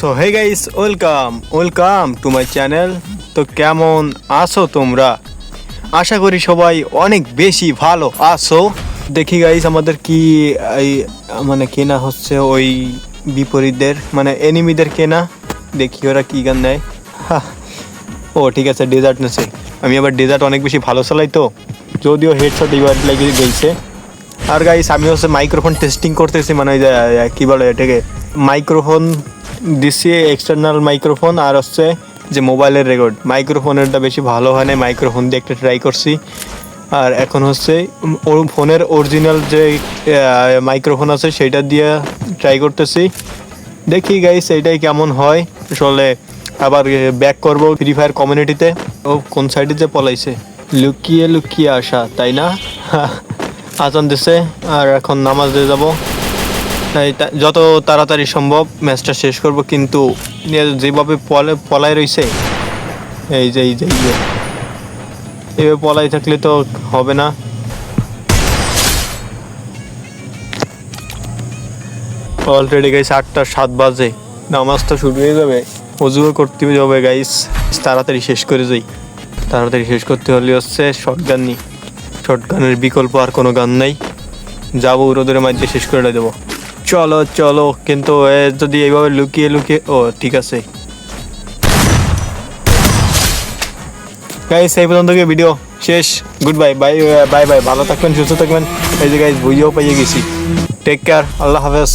So hey guys welcome welcome to my channel তো কেমন আছো তোমরা? আশা করি সবাই অনেক বেশি ভালো আছো। দেখি গাইস আমাদের কি, এই মানে কেনা হচ্ছে ওই বিপরীতদের মানে এনিমিদের কেনা। দেখি ওরা কি গান নেয় ও, ঠিক আছে ডেজার্ট নেছে। আমি আবার ডেজার্ট অনেক বেশি ভালো চালাই তো। যদিও হেডশট এবার লেগে গেছে আর গাইস আমি হচ্ছে মাইক্রোফোন টেস্টিং করতেছি মানে ওই কি বলে এটাকে মাইক্রোফোন দিচ্ছি এক্সটার্নাল মাইক্রোফোন আর হচ্ছে যে মোবাইলের রেকর্ড মাইক্রোফোনেরটা বেশি ভালো হয় না মাইক্রোফোন দিয়ে একটা ট্রাই করছি। আর এখন হচ্ছে ওর ফোনের অরিজিনাল যে মাইক্রোফোন আছে সেটা দিয়ে ট্রাই করতেছি। দেখি গাইস এইটাই কেমন হয়। আসলে আবার ব্যাক করব ফ্রি ফায়ার কমিউনিটিতে ও কোন সাইডে যে পলাইছে? লুকিয়ে লুকিয়ে আসা, তাই না? আজান দিছে, আর এখন নামাজ দিয়ে যাব। যত তাড়াতাড়ি সম্ভব ম্যাচটা শেষ করব, কিন্তু যেভাবে পলে পলাই রইছে, এই যে এই যে এই যে, এভাবে পলাই থাকলে তো হবে না। অলরেডি গাইস আটটা সাত বাজে, নামাজ তো শুরু হয়ে যাবে, অজুও করতে যাবে গাইস তাড়াতাড়ি শেষ করে যাই। তাড়াতাড়ি শেষ করতে হলে হচ্ছে শর্ট গান নি। শর্ট গানের বিকল্প আর কোনো গান নাই। যাব রোদের মাঝে শেষ করে দেবো। চলো চলো, কিন্তু যদি এইভাবে লুকিয়ে লুকিয়ে, ও, ঠিক আছে। গাইস এই পর্যন্ত ভিডিও শেষ। Good bye bye bye bye ভালো থাকবেন, সুস্থ থাকবেন। এই যে গাইস বুঝেও পাইয়ে গেছি। টেক কেয়ার আল্লাহ হাফেজ।